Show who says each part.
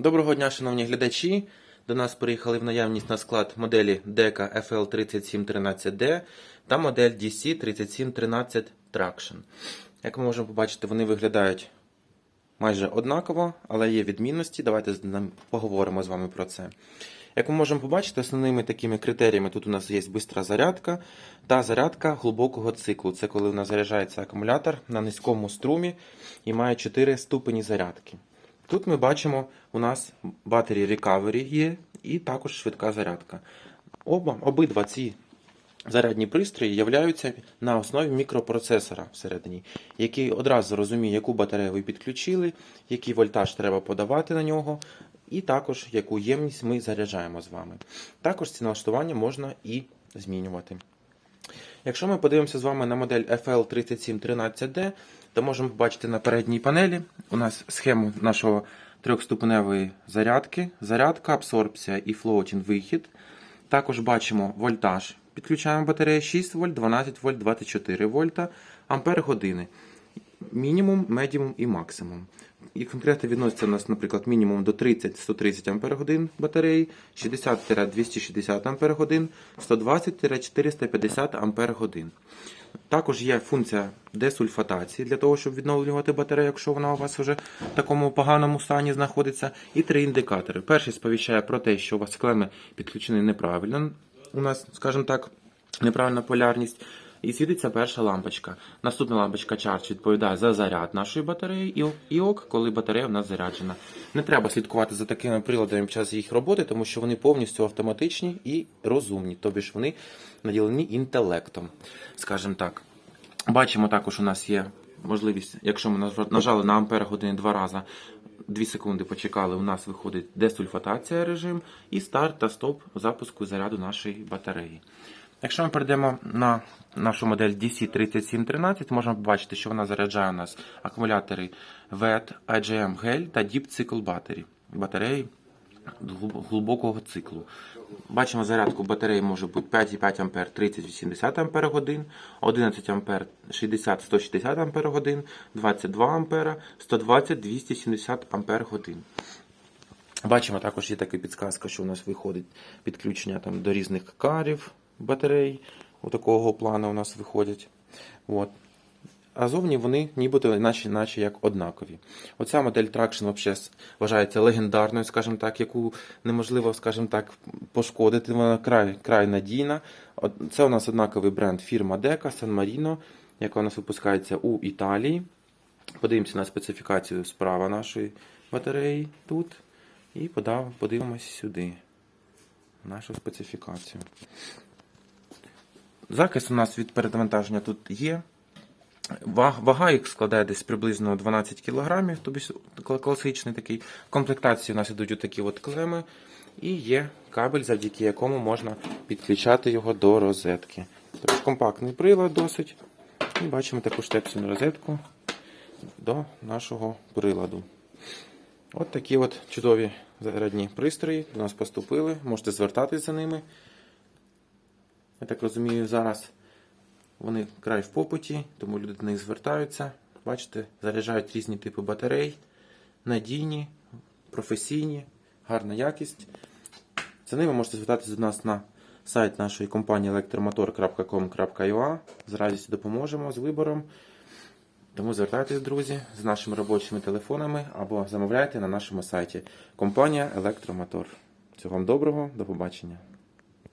Speaker 1: Доброго дня, шановні глядачі. До нас приїхали в наявність на склад моделі DECA FL3713D та модель DC3713 Traction. Як ми можемо побачити, вони виглядають майже однаково, але є відмінності. Давайте поговоримо з вами про це. Як ми можемо побачити, основними такими критеріями тут у нас є бистра зарядка та зарядка глибокого циклу. Це коли у нас заряджається акумулятор на низькому струмі і має 4 ступені зарядки. Тут ми бачимо, у нас Battery Recovery є і також швидка зарядка. Оба, обидва ці зарядні пристрої являються на основі мікропроцесора всередині, який одразу розуміє, яку батарею ви підключили, який вольтаж треба подавати на нього, і також яку ємність ми заряджаємо з вами. Також ці налаштування можна і змінювати. Якщо ми подивимося з вами на модель FL3713D, то можемо побачити на передній панелі у нас схему нашого трьохступеневої зарядки, зарядка, абсорбція і флоутінг вихід. Також бачимо вольтаж. Підключаємо батарею 6 вольт, 12 вольт, 24 вольта, ампер години. Мінімум, медіум і максимум. І конкретно відноситься у нас, наприклад, мінімум до 30-130 Ампер годин батареї, 60-260 Ампер годин, 120-450 Ампер годин. Також є функція десульфатації для того, щоб відновлювати батарею, якщо вона у вас вже в такому поганому стані знаходиться. І три індикатори. Перший сповіщає про те, що у вас клеми підключені неправильно. У нас, скажімо так, неправильна полярність. І світиться перша лампочка. Наступна лампочка Charge відповідає за заряд нашої батареї і- ок, коли батарея в нас заряджена. Не треба слідкувати за такими приладами під час їх роботи, тому що вони повністю автоматичні і розумні, тобі ж вони наділені інтелектом, скажімо так. Бачимо також, у нас є можливість, якщо ми нажали на ампер години два рази, 2 секунди почекали, у нас виходить десульфатація режим і старт та стоп запуску заряду нашої батареї. Якщо ми перейдемо на нашу модель DC3713, можемо побачити, що вона заряджає у нас акумулятори VET, IGM Gel та Deep Cycle Battery. Батареї глибокого циклу. Бачимо, зарядку батареї може бути 5,5 А 30-80 Ампер 11 А 60-160 Ампер 22 А 120-270 Ампер. Бачимо, також є така підсказка, що у нас виходить підключення там, до різних карів батарей. У такого плану у нас виходять. От. А зовні вони нібито наче, наче як однакові. Оця модель Traction взагалі вважається легендарною, скажімо так, яку неможливо, скажімо так, пошкодити. Вона край, край надійна. Це у нас однаковий бренд фірма Deca San Marino, яка у нас випускається у Італії. Подивимося на специфікацію справа нашої батареї тут. І подивимось сюди. Нашу специфікацію. Захист у нас від передавантаження тут є. Ва- Вага їх складає десь приблизно 12 кг, тобто класичний такий. В комплектації у нас ідуть отакі от клеми. І є кабель, завдяки якому можна підключати його до розетки. Тобто компактний прилад досить. І бачимо таку штепсельну розетку до нашого приладу. От такі от чудові зарядні пристрої до нас поступили. Можете звертатись за ними. Я так розумію, зараз вони край в попиті, тому люди до них звертаються. Бачите, заряджають різні типи батарей, надійні, професійні, гарна якість. За ними можете звертатися до нас на сайт нашої компанії elektromotor.com.ua. З радістю допоможемо з вибором. Тому звертайтесь, друзі, з нашими робочими телефонами або замовляйте на нашому сайті. Компанія Електромотор. Всього вам доброго, до побачення.